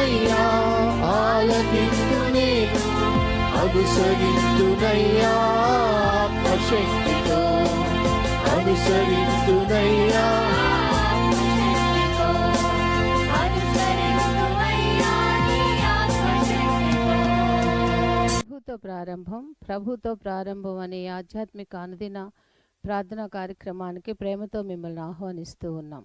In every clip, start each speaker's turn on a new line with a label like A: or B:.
A: బోధించుమయ్యా ఆలకించు నేను అనుసరించునయ్యా శక్తితో అనుసరించునయ్యా
B: ప్రభుతో ప్రారంభం ప్రభుతో ప్రారంభం అనే ఆధ్యాత్మిక అనుదిన ప్రార్థనా కార్యక్రమానికి ప్రేమతో మిమ్మల్ని ఆహ్వానిస్తూ ఉన్నాం.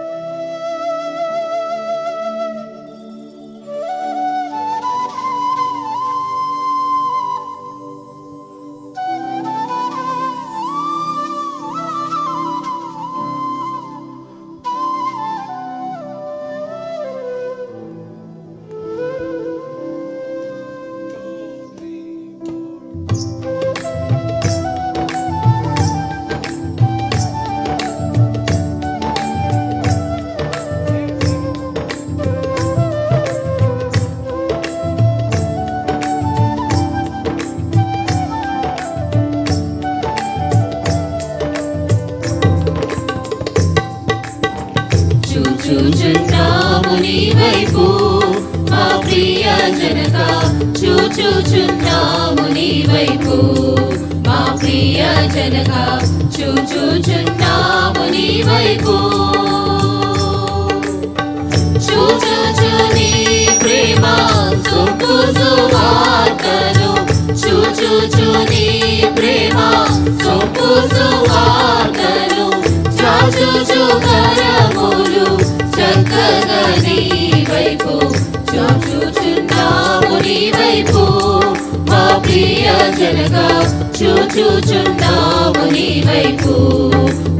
C: చూచుచున్నాము నీ వైపు.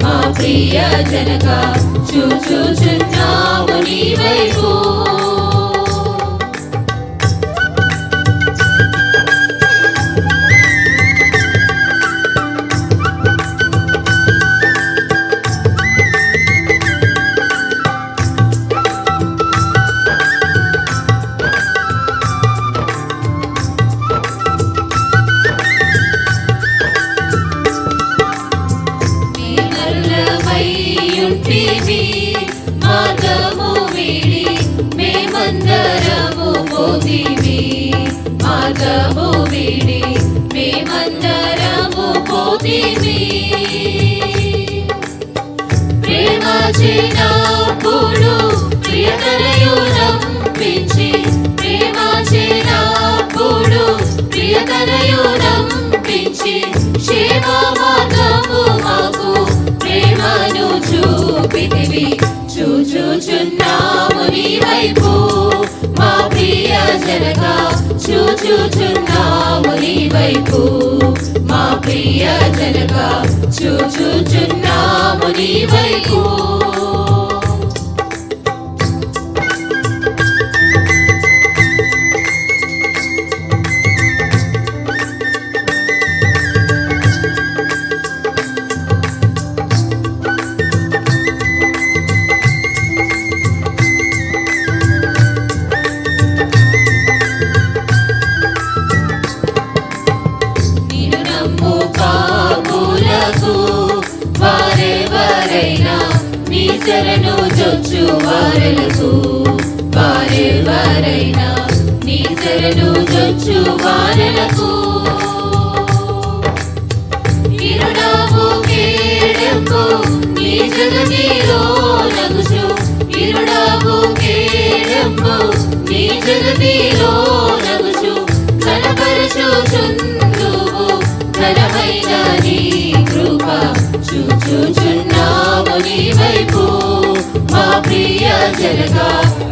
C: మా ప్రియ చూచుచున్నాము నీ వైపు. మేమందరము పోతిమి. మార్గము వీడి మేమందరము పోతిమి. ప్రేమ చిన్నప్పుడు ప్రియతనయు నంపించి ప్రేమ చిన్నప్పుడు ప్రియతనయు నంపించి క్షేమ మార్గము మాకు ప్రేమను చూపితివి చూచుచున్నాము నీ వైపు మా చూచుచున్నాము నీ వైపు మా ప్రియ జనక చూచుచున్నాము నీ వైపు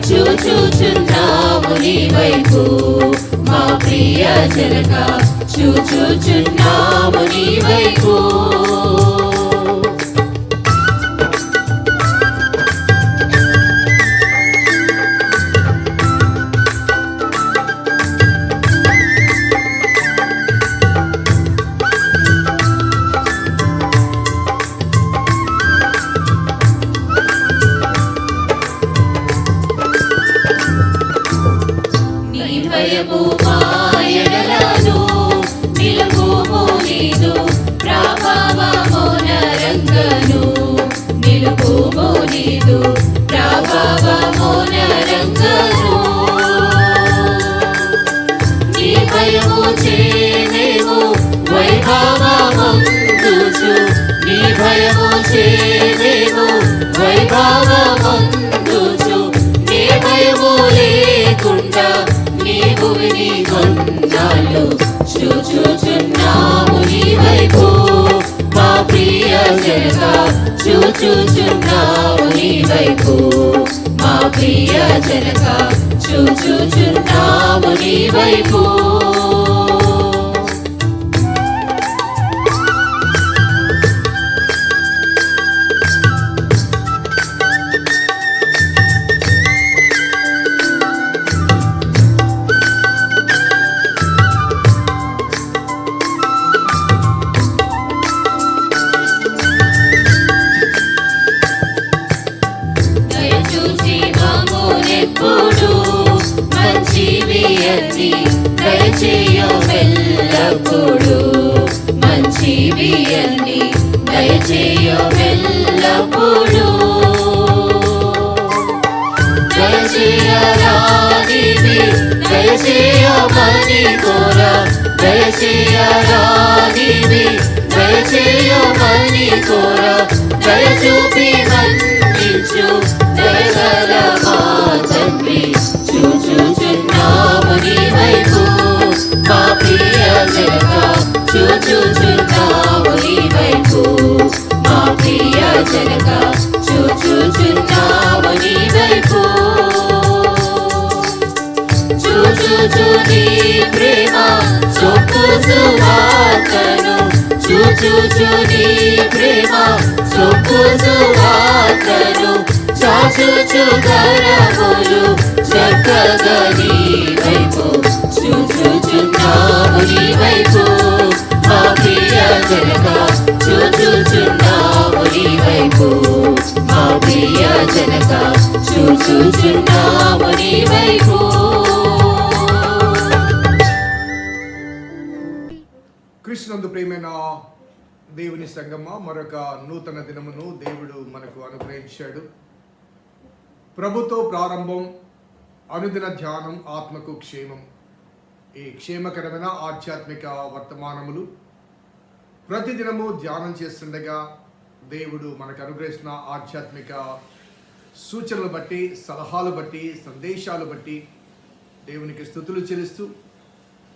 C: చూచుచున్నాము నీ వైపు. మా ప్రియ జనక చూచుచున్నాము నీ వైపు. నీ భయము చేనేము నీ భయము లేకుండా నీ చూచుచున్నాము నీ వైపు. మా ప్రియ జనక చూచుచున్నాము నీ వైపు. మా ప్రియ జనక చూచుచున్నాము నీ వైపు. అన్ని దయచేయమెల్లప్పుడు మంచివి అన్ని దయచేయమెల్లప్పుడు దయచేయరానివి దయచేయమని కోర. దయచేయరానివి దయచేయమని కోర. దయచూపి మన్నించు చూచుచున్నాము నీ వైపు. మా ప్రియ జనక చూచుచున్నాము ప్రేమ చొప్పు చాచుచు కరములు చక్కగా వైపు. చూచుచున్నాము నీ వైపు. జనక నీ వైపు మా ప్రియ జనక నీ వైపు
D: కృష్ణందు ప్రేమైన దేవుని సంగమ మరొక నూతన దినమును దేవుడు మనకు అనుగ్రహించాడు. ప్రభుతో ప్రారంభం అనుదిన ధ్యానం ఆత్మకు క్షేమం. ఈ క్షేమకరమైన ఆధ్యాత్మిక వర్తమానములు ప్రతిదినము ధ్యానం చేస్తుండగా దేవుడు మనకు అనుగ్రహిస్తున్న ఆధ్యాత్మిక సూచనలు బట్టి సలహాలు బట్టి సందేశాలు బట్టి దేవునికి స్థుతులు చెల్లిస్తూ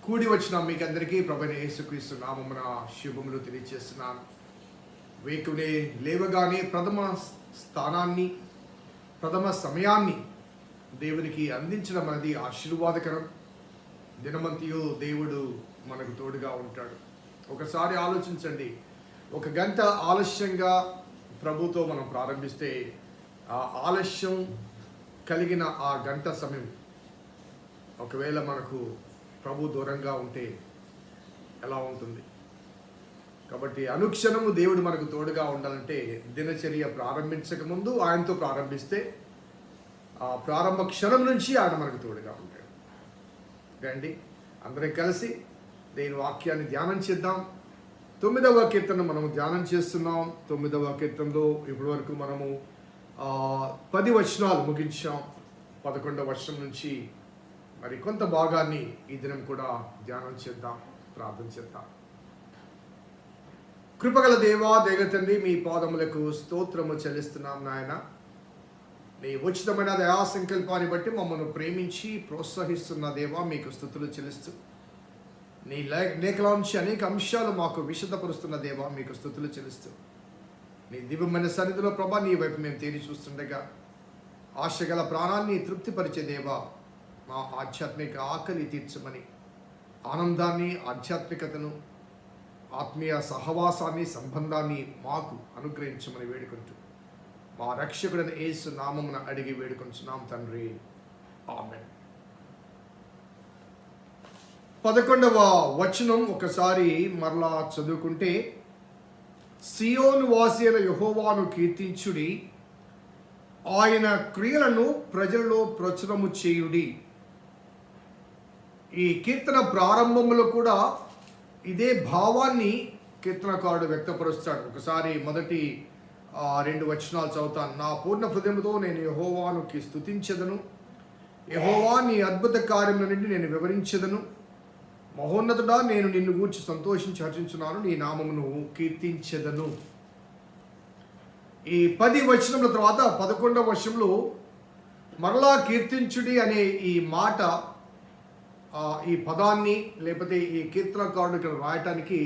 D: కూడి వచ్చిన మీకందరికీ ప్రభుని యేసుక్రీస్తు నామమున శుభములు తెలియజేస్తున్నాను. వేకునే లేవగానే ప్రథమ స్థానాన్ని ప్రథమ సమయాన్ని దేవునికి అందించడం అనేది ఆశీర్వాదకరం. దినమంతియు దేవుడు మనకు తోడుగా ఉంటాడు. ఒకసారి ఆలోచించండి. ఒక గంట ఆలస్యంగా ప్రభుతో మనం ప్రారంభిస్తే ఆ ఆలస్యం కలిగిన ఆ గంట సమయం ఒకవేళ మనకు ప్రభు దూరంగా ఉంటే ఎలా ఉంటుంది? కాబట్టి అనుక్షణము దేవుడు మనకు తోడుగా ఉండాలంటే దినచర్య ప్రారంభించక ముందు ఆయనతో ప్రారంభిస్తే ఆ ప్రారంభ క్షణం నుంచి ఆయన మనకు తోడుగా ఉంటాడు. అండి అందరం కలిసి దేని వాక్యాన్ని ధ్యానం చేద్దాం. తొమ్మిదవ కీర్తన మనము ధ్యానం చేస్తున్నాం. తొమ్మిదవ కీర్తనలో ఇప్పటి వరకు మనము పది వచనాలు ముగించాం. పదకొండవ వర్షం నుంచి మరి కొంత భాగాన్ని ఈ దినం కూడా ధ్యానం చేద్దాం ప్రార్థన చేద్దాం. కృపగల దేవా దేవ తండ్రి మీ పాదములకు స్తోత్రము చెల్లిస్తున్నాం నాయన. నీ ఉచితమైన దయా సంకల్పాన్ని బట్టి మమ్మల్ని ప్రేమించి ప్రోత్సహిస్తున్న దేవా మీకు స్థుతులు చెల్లిస్తూ నీ లే- అనేక అంశాలు మాకు విషదపరుస్తున్న దేవా మీకు స్థుతులు చెల్లిస్తూ. నీ దివ్యమైన సన్నిధిలో ప్రభా నీ వైపు మేము తేరి చూస్తుండగా ఆశగల ప్రాణాన్ని తృప్తిపరిచే దేవా మా ఆధ్యాత్మిక ఆకలి తీర్చమని ఆనందాన్ని ఆధ్యాత్మికతను ఆత్మీయ సహవాసాన్ని సంబంధాన్ని మాకు అనుగ్రహించమని వేడుకుంటూ మా రక్షకుడైన ఏసు నామమున అడిగి వేడుకొంచున్నాం తండ్రి. ఆమెన్. పదకొండవ వచనం ఒకసారి మరలా చదువుకుంటే సియోను వాసిన యహోవాను కీర్తించుడి ఆయన క్రియలను ప్రజలలో ప్రచురము చేయుడి. ఈ కీర్తన ప్రారంభంలో కూడా ఇదే భావాన్ని కీర్తనకారుడు వ్యక్తపరుస్తాడు. ఒకసారి మొదటి ఆ, రెండు వచనాలు చదువుతాను. నా పూర్ణ హృదయంతో నేను యహోవానుకి స్థుతించదను యహోవా నీ అద్భుత కార్యముల నుండి నేను వివరించదను. మహోన్నతుడా నేను నిన్ను గూర్చి సంతోషించి హర్షించున్నాను నీ నామమును కీర్తించదను. ఈ పది వచనముల తర్వాత పదకొండవ వర్షంలో మరలా కీర్తించుడి అనే ఈ మాట ఈ పదాన్ని లేకపోతే ఈ కీర్తనకారుడు ఇక్కడ రాయటానికి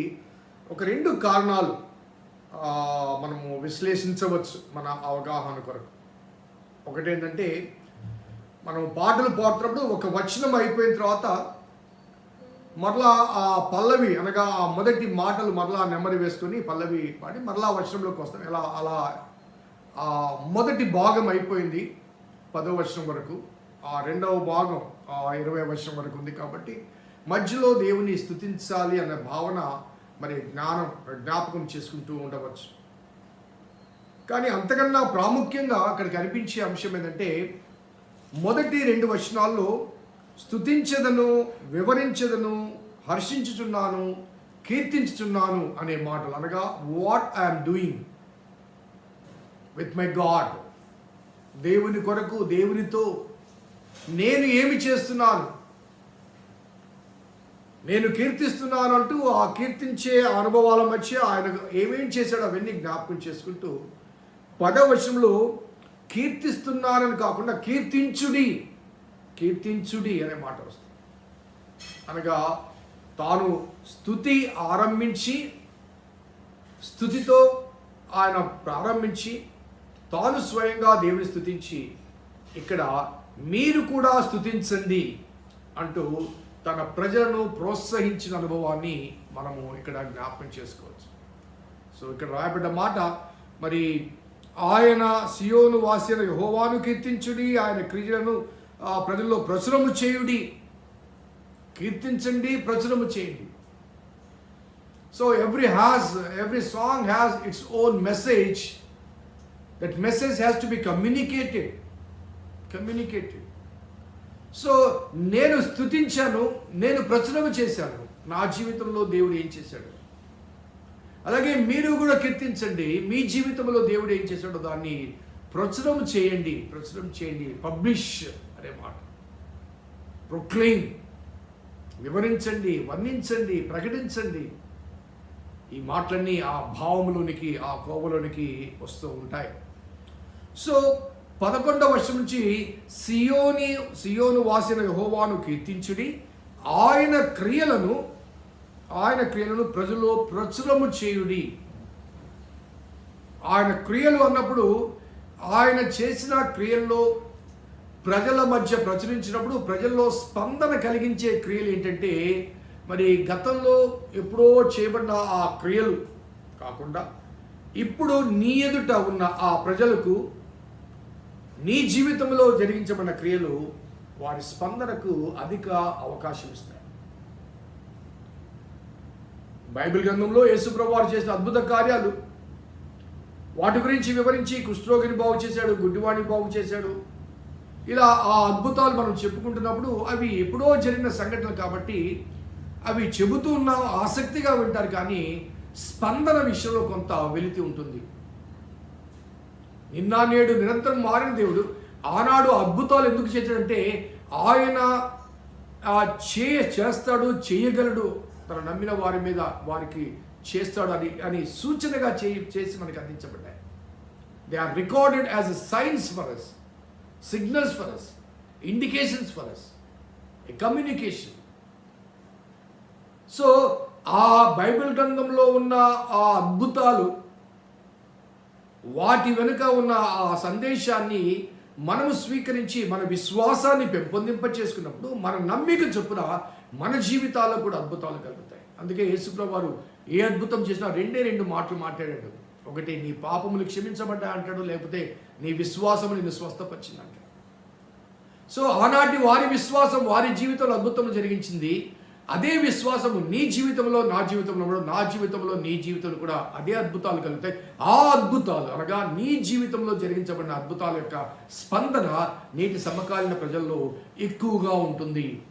D: ఒక రెండు కారణాలు మనము విశ్లేషించవచ్చు మన అవగాహన కొరకు. ఒకటేంటంటే మనం పాటలు పాడుతున్నప్పుడు ఒక వచనం అయిపోయిన తర్వాత మరలా ఆ పల్లవి అనగా ఆ మొదటి మాటలు మరలా నెమ్మది వేసుకొని పల్లవి పాడి మరలా వచనంలోకి వస్తాం. ఎలా? అలా ఆ మొదటి భాగం అయిపోయింది పదో వర్షం వరకు. ఆ రెండవ భాగం ఆ ఇరవై వర్షం వరకు ఉంది కాబట్టి మధ్యలో దేవుని స్థుతించాలి అనే భావన మరి జ్ఞానం జ్ఞాపకం చేసుకుంటూ ఉండవచ్చు. కానీ అంతకన్నా ప్రాముఖ్యంగా అక్కడ కనిపించే అంశం ఏంటంటే మొదటి రెండు వచనాల్లో స్థుతించదను వివరించదను హర్షించుచున్నాను కీర్తించుచున్నాను అనే మాటలు. అనగా what I'm doing with my God దేవుని కొరకు దేవునితో నేను ఏమి చేస్తున్నాను? నేను కీర్తిస్తున్నాను అంటూ ఆ కీర్తించే అనుభవాల మధ్య ఆయన ఏమేం చేశాడో అవన్నీ జ్ఞాపకం చేసుకుంటూ పదవశంలో కీర్తిస్తున్నానని కాకుండా కీర్తించుడి కీర్తించుడి అనే మాట వస్తుంది. అనగా తాను స్థుతి ఆరంభించి స్థుతితో ఆయన ప్రారంభించి తాను స్వయంగా దేవుని స్థుతించి ఇక్కడ మీరు కూడా స్థుతించండి అంటూ తన ప్రజలను ప్రోత్సహించిన అనుభవాన్ని మనము ఇక్కడ జ్ఞాపకం చేసుకోవచ్చు. సో ఇక్కడ రాయబడ్డ మాట మరి ఆయన సియోను వాసిన యహోవాను కీర్తించుడి ఆయన క్రియలను ప్రజల్లో ప్రచురము చేయుడి. కీర్తించండి ప్రచురము చేయండి. So every has every song has its own message that message has to be communicated communicated so నేను స్థుతించాను నేను ప్రచురము చేశాను. నా జీవితంలో దేవుడు ఏం చేశాడు? అలాగే మీరు కూడా కీర్తించండి. మీ జీవితంలో దేవుడు ఏం చేశాడో దాన్ని ప్రచురం చేయండి ప్రచురం చేయండి. పబ్లిష్ అనే మాట. ప్రొక్లెయిమ్ వివరించండి వర్ణించండి ప్రకటించండి. ఈ మాటలన్నీ ఆ భావములోనికి ఆ కోవలోనికి వస్తూ ఉంటాయి. సో పదకొండవ వర్షం నుంచి సియోని సియోను వాసిన యహోవాను కీర్తించుడి. ఆయన క్రియలను ఆయన క్రియలను ప్రజల్లో ప్రచురము చేయుడి. ఆయన క్రియలు అన్నప్పుడు ఆయన చేసిన క్రియల్లో ప్రజల మధ్య ప్రచురించినప్పుడు ప్రజల్లో స్పందన కలిగించే క్రియలు ఏంటంటే మరి గతంలో ఎప్పుడో చేయబడిన ఆ క్రియలు కాకుండా ఇప్పుడు నీ ఎదుట ఉన్న ఆ ప్రజలకు నీ జీవితంలో జరిగించబడిన క్రియలు వారి స్పందనకు అధిక అవకాశం ఇస్తాయి. బైబిల్ గ్రంథంలో యేసుప్రభు వారు చేసిన అద్భుత కార్యాలు. వాటి గురించి వివరించి కుష్ఠరోగిని బాగు చేశాడు గుడ్డివాడిని బాగు చేశాడు. ఇలా ఆ అద్భుతాలు మనం చెప్పుకుంటున్నప్పుడు అవి ఎప్పుడో జరిగిన సంఘటనలు కాబట్టి అవి చెబుతూ ఉన్న ఆసక్తిగా వింటారు కానీ స్పందన విషయంలో కొంత వెలితి ఉంటుంది. నిన్న నేడు నిరంతరం మారిన దేవుడు ఆనాడు అద్భుతాలు ఎందుకు చేశాడంటే ఆయన ఆ చే చేస్తాడు చేయగలడు తన నమ్మిన వారి మీద వారికి చేస్తాడు అని అని సూచనగా చేయి చేసి మనకి అందించబడ్డాయి. They are recorded as a signs for us signals for us indications for us a communication so ఆ బైబిల్ గ్రంథంలో ఉన్న ఆ అద్భుతాలు వాటి వెనుక ఉన్న ఆ సందేశాన్ని మనము స్వీకరించి మన విశ్వాసాన్ని పెంపొందింప చేసుకున్నప్పుడు మన నమ్మిక చొప్పున మన జీవితాల్లో కూడా అద్భుతాలు కలుగుతాయి. అందుకే యేసుప్రభు వారు ఏ అద్భుతం చేసినా రెండే రెండు మాటలు మాట్లాడాడు. ఒకటి నీ పాపములు క్షమించబడ్డా అంటాడు లేకపోతే నీ విశ్వాసము నిన్ను స్వస్థపరిచిందంట. సో ఆనాటి వారి విశ్వాసం వారి జీవితంలో అద్భుతం జరిగించింది. అదే విశ్వాసము నీ జీవితంలో నా జీవితంలో కూడా నా జీవితంలో నీ జీవితంలో కూడా అదే అద్భుతాలు కలుగుతాయి. ఆ అద్భుతాలు అనగా నీ జీవితంలో జరిగించబడిన అద్భుతాల యొక్క స్పందన నేటి సమకాలీన ప్రజల్లో ఎక్కువగా ఉంటుంది.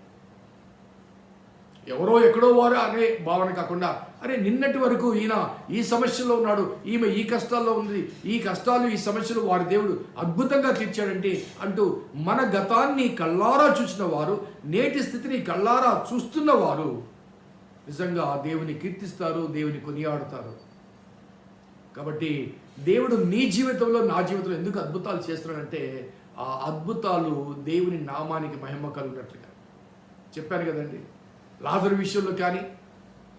D: ఎవరో ఎక్కడో వారు అనే భావన కాకుండా అరే నిన్నటి వరకు ఈయన ఈ సమస్యలో ఉన్నాడు ఈమె ఈ కష్టాల్లో ఉంది ఈ కష్టాలు ఈ సమస్యలు వారి దేవుడు అద్భుతంగా తీర్చాడంటే అంటూ మన గతాన్ని కళ్ళారా చూసిన వారు నేటి స్థితిని కళ్ళారా చూస్తున్న వారు నిజంగా దేవుని కీర్తిస్తారు దేవుని కొనియాడుతారు. కాబట్టి దేవుడు నీ జీవితంలో నా జీవితంలో ఎందుకు అద్భుతాలు చేస్తున్నాడంటే ఆ అద్భుతాలు దేవుని నామానికి మహిమ కలిగినట్లుగా. చెప్పాను కదండి లాజరు విషయంలో కానీ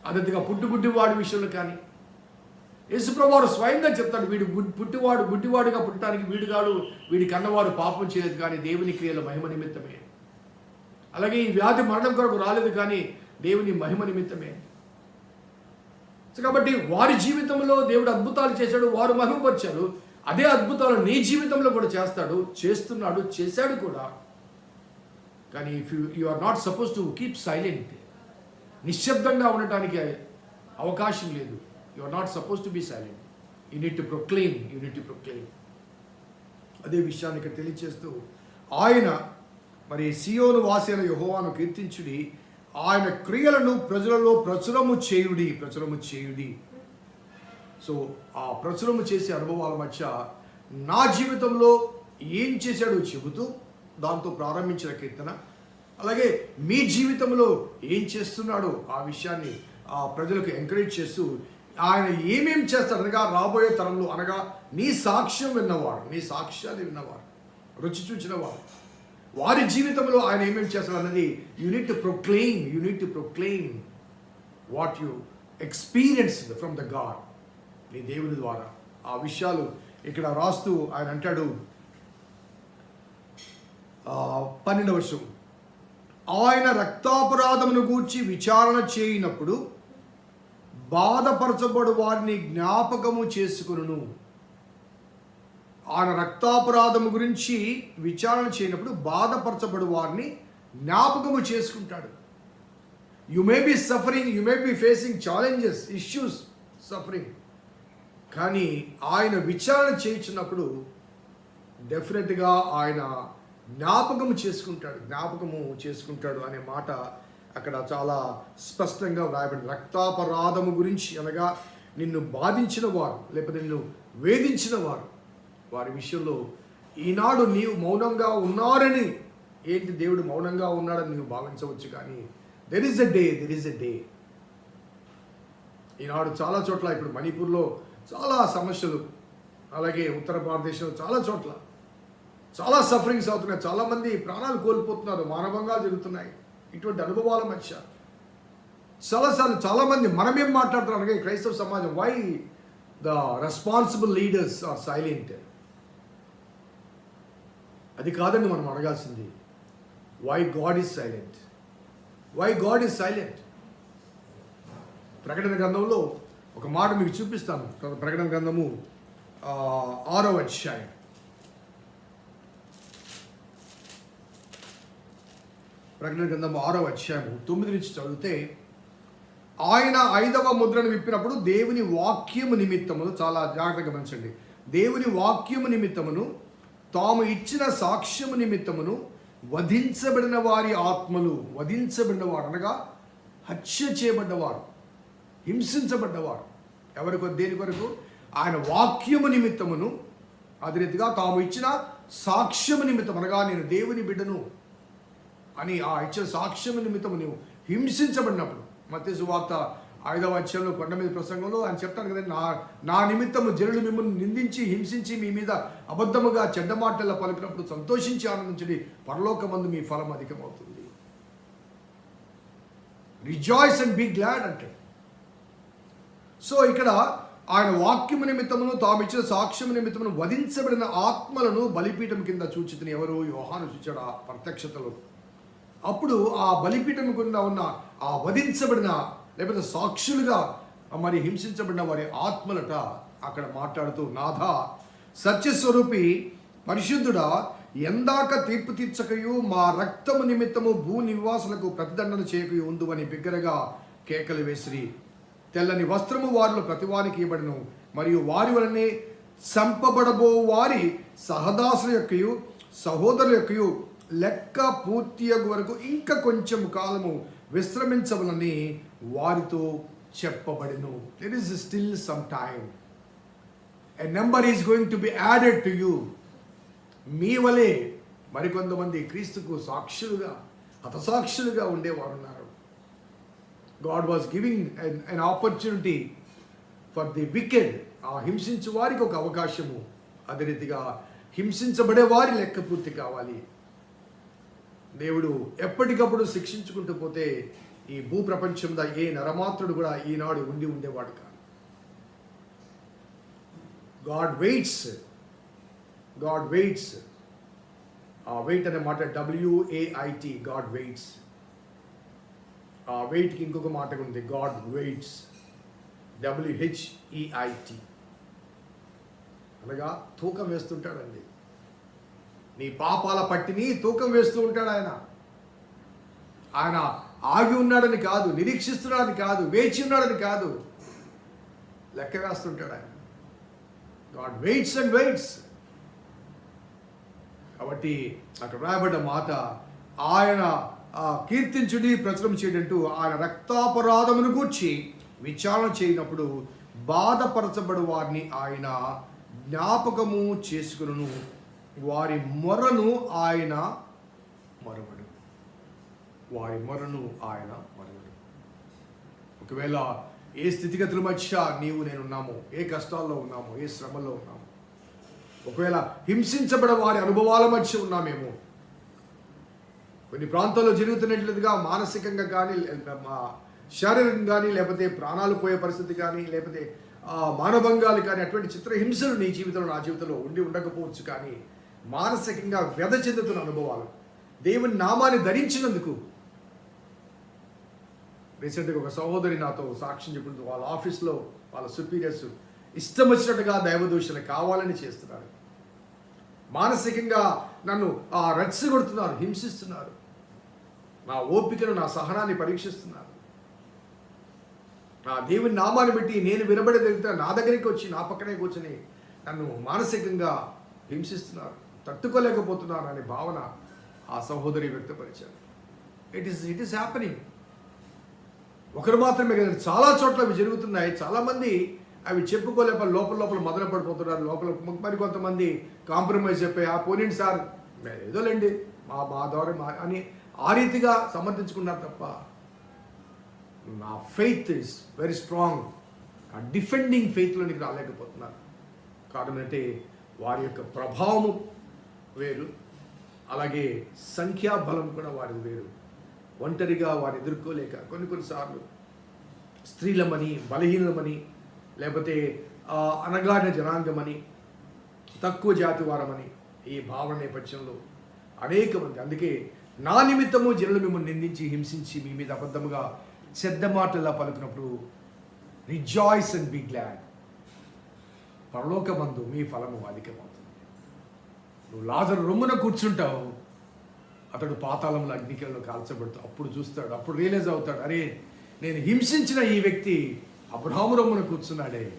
D: అదంతగా పుట్టుగుడ్డివాడి విషయంలో కానీ. యేసుప్రభువారు స్వయంగా చెప్తాడు వీడు పుట్టివాడు గుడ్డివాడుగా పుట్టడానికి వీడుగాడు వీడి కన్నవాడు పాపం చేయలేదు కానీ దేవుని క్రియల మహిమ నిమిత్తమే. అలాగే ఈ వ్యాధి మరణం కొరకు రాలేదు కానీ దేవుని మహిమ నిమిత్తమే. కాబట్టి వారి జీవితంలో దేవుడు అద్భుతాలు చేశాడు వారు మహిమపరిచారు. అదే అద్భుతాలు నీ జీవితంలో కూడా చేస్తాడు చేస్తున్నాడు చేశాడు కూడా. కానీ if you you are not suppose to keep silent నిశ్శబ్దంగా ఉండటానికి అవకాశం లేదు. You are not suppose to be silent you need proclaim proclaim you need proclaim proclaim అదే విషయాన్ని ఇక్కడ తెలియచేస్తూ ఆయన మరి సియోను వాసిన యహోవాను కీర్తించుడి ఆయన క్రియలను ప్రజలలో ప్రచురము చేయుడి ప్రచురము చేయుడి. సో ఆ ప్రచురము చేసే అనుభవాల మధ్య నా జీవితంలో ఏం చేశాడో చెబుతూ దాంతో ప్రారంభించిన కీర్తన. అలాగే మీ జీవితంలో ఏం చేస్తున్నాడో ఆ విషయాన్ని ఆ ప్రజలకు ఎంకరేజ్ చేస్తూ ఆయన ఏమేం చేస్తాడు అనగా రాబోయే తరంలో అనగా నీ సాక్ష్యం విన్నవాడు నీ సాక్ష్యాన్ని విన్నవాడు రుచి చూచినవాడు వారి జీవితంలో ఆయన ఏమేమి చేస్తాడు అన్నది you need to proclaim you need to proclaim what you experience from the God నీ దేవుని ద్వారా. ఆ విషయాలు ఇక్కడ రాస్తూ ఆయన అంటాడు పన్నెండవ వర్షం ఆయన రక్తాపరాధమును గూర్చి విచారణ చేయనప్పుడు బాధపరచబడు వారిని జ్ఞాపకము చేసుకును ఆయన రక్తాపరాధము గురించి విచారణ చేయనప్పుడు బాధపరచబడు వారిని జ్ఞాపకము చేసుకుంటాడు. You may be suffering you may be facing challenges issues suffering కానీ ఆయన విచారణ చేయించినప్పుడు డెఫినెట్గా ఆయన జ్ఞాపకము చేసుకుంటాడు జ్ఞాపకము చేసుకుంటాడు అనే మాట అక్కడ చాలా స్పష్టంగా వ్రాయబడింది రక్తాపరాధము గురించి అనగా నిన్ను బాధించిన వారు లేకపోతే నిన్ను వేధించిన వారు. వారి విషయంలో ఈనాడు నీవు మౌనంగా ఉన్నారని ఏంటి దేవుడు మౌనంగా ఉన్నాడని నీవు భావించవచ్చు కానీ there is a day there is a day ఈనాడు చాలా చోట్ల ఇప్పుడు మణిపూర్లో చాలా సమస్యలు అలాగే ఉత్తర భారతదేశంలో చాలా చోట్ల చాలా సఫరింగ్స్ అవుతున్నాయి. చాలామంది ప్రాణాలు కోల్పోతున్నారు. మానవంగా జరుగుతున్నాయి. ఇటువంటి అనుభవాల మధ్య చాలాసార్లు చాలామంది మనమేం మాట్లాడుతున్నారు అనగా క్రైస్తవ సమాజం why the responsible leaders are silent అది కాదండి మనం అడగాల్సింది. Why God is silent why God is silent ప్రకటన గ్రంథంలో ఒక మాట మీకు చూపిస్తాను. ప్రకటన గ్రంథము ఆరో అధ్యాయం. ప్రకటన గ్రంథము ఆరో అధ్యాయము తొమ్మిది నుంచి చదివితే ఆయన ఐదవ ముద్రను విప్పినప్పుడు దేవుని వాక్యము నిమిత్తమును చాలా జాగ్రత్తగా గమనించండి. దేవుని వాక్యము నిమిత్తమును తాము ఇచ్చిన సాక్ష్యము నిమిత్తమును వధించబడిన వారి ఆత్మలు వధించబడిన వారు అనగా హత్య చేయబడ్డవారు హింసించబడ్డవారు ఎవరి కొరకు దేని కొరకు? ఆయన వాక్యము నిమిత్తమును అదే రీతిగా తాము ఇచ్చిన సాక్ష్యము నిమిత్తం అనగా నేను దేవుని బిడ్డను అని ఆ ఇచ్చిన సాక్ష్యం నిమిత్తం నీవు హింసించబడినప్పుడు. మత్స్సు వార్త ఐదవ అధ్యాయంలో కొండ మీద ప్రసంగంలో ఆయన చెప్తాను కదండి నా నా నిమిత్తము జనులు మిమ్మల్ని నిందించి హింసించి మీ మీద అబద్ధముగా చెడ్డ మాటల పలికినప్పుడు సంతోషించి ఆనందించండి. పరలోకమందు మీ ఫలం అధికమవుతుంది. రిజాయిస్ అండ్ బీ గ్లాడ్ అంటే. సో ఇక్కడ ఆయన వాక్యము నిమిత్తమును తాము ఇచ్చిన సాక్ష్యము నిమిత్తమును వధించబడిన ఆత్మలను బలిపీఠం కింద చూచితని ఎవరు యోహాను చూచాడు ఆ ప్రత్యక్షతలో. అప్పుడు ఆ బలిపీఠం గుండా ఉన్న ఆ వధించబడిన లేకపోతే సాక్షులుగా మరి హింసించబడిన వారి ఆత్మలట అక్కడ మాట్లాడుతూ నాథ సత్యస్వరూపి పరిశుద్ధుడా ఎందాక తీర్పు తీర్చకయు మా రక్తము నిమిత్తము భూ నివాసులకు ప్రతిదండన చేయకయు ఉందు అని బిగ్గరగా కేకలు వేసిరి. తెల్లని వస్త్రము వారిలో ప్రతివానికి ఇవ్వబడును. మరియు వారి వలనే చంపబడబో వారి సహదాసుల యొక్కయు సహోదరుల యొక్కయు లెక్క పూర్తియగు వరకు ఇంకా కొంచెం కాలము విశ్రమించవలని వారితో చెప్పబడిను. There is still some time a number is going to be added to you మీ వలె మరికొంతమంది క్రీస్తుకు సాక్షులుగా హతసాక్షులుగా ఉండేవారు ఉన్నారు God was giving an opportunity for the wicked ఆ హింసించు వారికి ఒక అవకాశము. అదే రీతిగా హింసించబడే వారి లెక్క పూర్తి కావాలి. దేవుడు ఎప్పటికప్పుడు శిక్షించుకుంటూ పోతే ఈ భూ ప్రపంచంలో ఏ నరమాత్రుడు కూడా ఈనాడు ఉండి ఉండేవాడు కాదు. గాడ్ వెయిట్స్ గాడ్ వెయిట్స్ ఆ వెయిట్ అనే మాట డబ్ల్యూఏఐటి గాడ్ వెయిట్స్ ఆ వెయిట్కి ఇంకొక మాట ఉంది గాడ్ వెయిట్స్ డబ్ల్యూహెచ్ఈఐటి అనగా తూకం వేస్తుంటాడండి. నీ పాపాల పట్టిని తూకం వేస్తూ ఉంటాడు ఆయన. ఆయన ఆగి ఉన్నాడని కాదు నిరీక్షిస్తున్నాడని కాదు వేచి ఉన్నాడని కాదు. లెక్క వేస్తుంటాడు ఆయన. God waits and waits. కాబట్టి అక్కడ రాయబడ్డ మాట ఆయన కీర్తించుడి ప్రచురం చేయడంటూ ఆయన రక్తాపరాధమును గూర్చి విచారణ చేయనప్పుడు బాధపరచబడు వారిని ఆయన జ్ఞాపకము చేసుకును వారి మొరను ఆయన మరవడు. వారి మొరను ఆయన మరవడు. ఒకవేళ ఏ స్థితిగతుల మధ్య నీవు నేను ఉన్నామో ఏ కష్టాల్లో ఉన్నామో ఏ శ్రమలో ఉన్నామో ఒకవేళ హింసించబడ వారి అనుభవాల మధ్య ఉన్నామేమో కొన్ని ప్రాంతాల్లో జరుగుతున్నట్లుగా మానసికంగా కానీ మా శారీరకంగా కానీ లేకపోతే ప్రాణాలు పోయే పరిస్థితి కానీ లేకపోతే మానభంగాలు కానీ అటువంటి చిత్రహింసలు నీ జీవితంలో నా జీవితంలో ఉండి ఉండకపోవచ్చు కానీ మానసికంగా వ్యధ చెందుతున్న అనుభవాలు. దేవుని నామాన్ని ధరించినందుకు రీసెంట్గా ఒక సహోదరి నాతో సాక్ష్యం చెప్పింది వాళ్ళ ఆఫీస్లో వాళ్ళ సుపీరియర్స్ ఇష్టం వచ్చినట్టుగా దైవదూషణ కావాలని చేస్తున్నారు. మానసికంగా నన్ను ఆ రెచ్చగొడుతున్నారు హింసిస్తున్నారు. నా ఓపికను నా సహనాన్ని పరీక్షిస్తున్నారు. నా దేవుని నామాన్ని బట్టి నేను వినబడే దగ్గర నా దగ్గరికి వచ్చి నా పక్కనే కూర్చొని నన్ను మానసికంగా హింసిస్తున్నారు. తట్టుకోలేకపోతున్నాను అనే భావన ఆ సహోదరి వ్యక్తపరిచారు. It is it is happening ఒకరు మాత్రమే కదా చాలా చోట్ల అవి జరుగుతున్నాయి. చాలామంది అవి చెప్పుకోలేక లోపల లోపల మొదలు పడిపోతున్నారు. లోపల మరి కొంతమంది కాంప్రమైజ్ చెప్పి ఆ పోనీ సార్ ఏదోలేండి మా మా ద్వారా మా అని ఆ రీతిగా సమర్థించుకున్నారు తప్ప నా ఫెయిత్ ఇస్ వెరీ స్ట్రాంగ్ ఆ డిఫెండింగ్ ఫెయిత్లోనికి రాలేకపోతున్నారు. కారణం అంటే వారి యొక్క ప్రభావము వేరు. అలాగే సంఖ్యాబలం కూడా వారిది వేరు. ఒంటరిగా వారిని ఎదుర్కోలేక కొన్ని కొన్నిసార్లు స్త్రీలమని బలహీనమని లేకపోతే ఆ, జనాంగమని తక్కువ జాతి వారమని ఈ భావన నేపథ్యంలో అనేక మంది. అందుకే నా నిమిత్తము జనులు మిమ్మల్ని నిందించి హింసించి మీ మీద అబద్ధముగా చెడ్డ మాటలా పలుకున్నప్పుడు రిజాయిస్ అండ్ బీ గ్లాడ్. పరలోకమందు మీ ఫలము అధికమవుతుంది. నువ్వు లాజరు రొమ్మున కూర్చుంటావు. అతడు పాతాళంలో అగ్నికల్లో కాల్చబడుతూ అప్పుడు చూస్తాడు అప్పుడు రియలైజ్ అవుతాడు అరే నేను హింసించిన ఈ వ్యక్తి అబ్రహాము రొమ్మున కూర్చున్నాడే.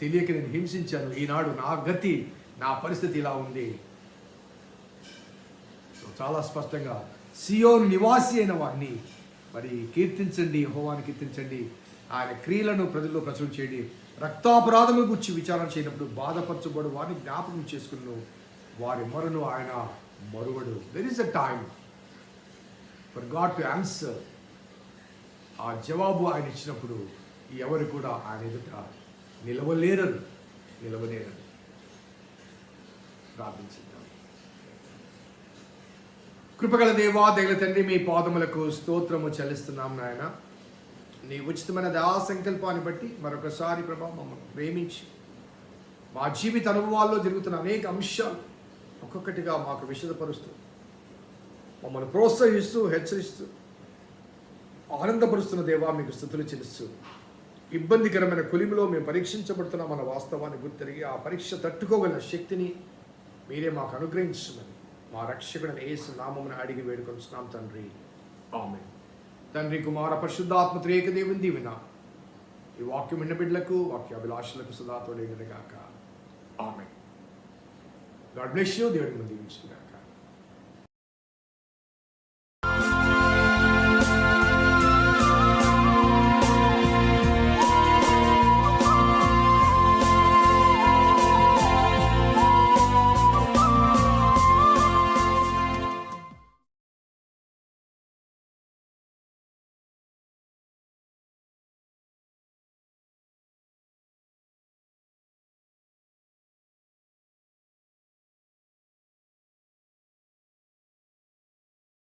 D: తెలియక నేను హింసించాను. ఈనాడు నా గతి నా పరిస్థితి ఇలా ఉంది. చాలా స్పష్టంగా సియో నివాసి అయిన వాడిని మరి కీర్తించండి హోవాన్ని కీర్తించండి. ఆయన క్రియలను ప్రజల్లో ప్రచురం చేయండి. రక్తాపరాధము గురించి విచారణ చేయనప్పుడు బాధపరచబడు వారిని జ్ఞాపకం చేసుకున్న వారి మొరను ఆయన మరువడు. There is a time for God to answer ఆ జవాబు ఆయన ఇచ్చినప్పుడు ఎవరు కూడా ఆయన ఎదుట నిలవలేరరు. నిలవలేరరు. ప్రార్థించుద్దాం. కృపగల దేవా దైవ తండ్రి మీ పాదములకు స్తోత్రము చెల్లిస్తున్నాం నాయన. నీ ఉచితమైన దయా సంకల్పాన్ని బట్టి మరొకసారి ప్రభా మమ్మల్ని ప్రేమించి మా జీవిత అనుభవాల్లో జరుగుతున్న అనేక అంశాలు ఒక్కొక్కటిగా మాకు విషదపరుస్తూ మమ్మల్ని ప్రోత్సహిస్తూ హెచ్చరిస్తూ ఆనందపరుస్తున్న దేవా మీకు స్థుతులు చెల్లిస్తూ ఇబ్బందికరమైన కొలిమిలో మేము పరీక్షించబడుతున్న మన వాస్తవాన్ని గుర్తిరిగి ఆ పరీక్ష తట్టుకోగల శక్తిని మీరే మాకు అనుగ్రహించమని మా రక్షకుడని యేసు నామమున అడిగి వేడుకొంచున్నాం తండ్రి. ఆమె తండ్రి కుమార పరిశుద్ధాత్మ త్రేక దేవుని. దీవెన ఈ వాక్యం విన్న బిడ్డలకు వాక్య అభిలాషులకు సదాతో లేనుగాక ఆమె గాడ్ బ్లెస్ యూ దేవుడిని దీవించుగాక